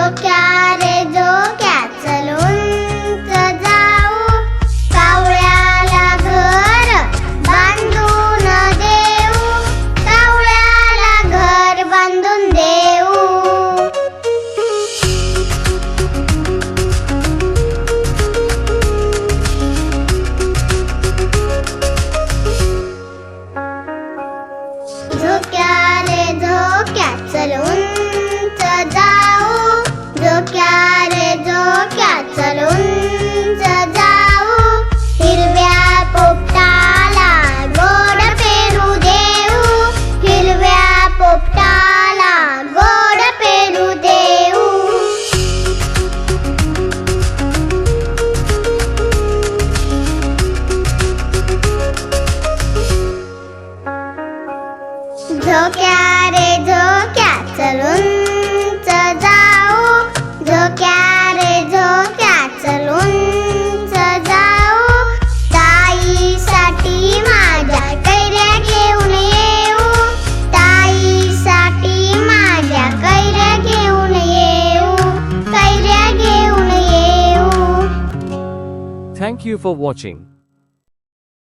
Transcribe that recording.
डोक्या रे डोक्या चलून जाऊ. कावळ्याला घर बांधून देऊ. कावळ्याला घर बांधून देऊ. झोक्या रे झोक्या चलून झोक्या रे झोक्या चलून जाऊ. झोक्या रे झोक्या चलून जाऊ. ताईसाठी माझ्या कैऱ्या घेऊन येऊ. ताईसाठी माझ्या कैऱ्या घेऊन येऊ. कैऱ्या घेऊन येऊ. Thank you for for.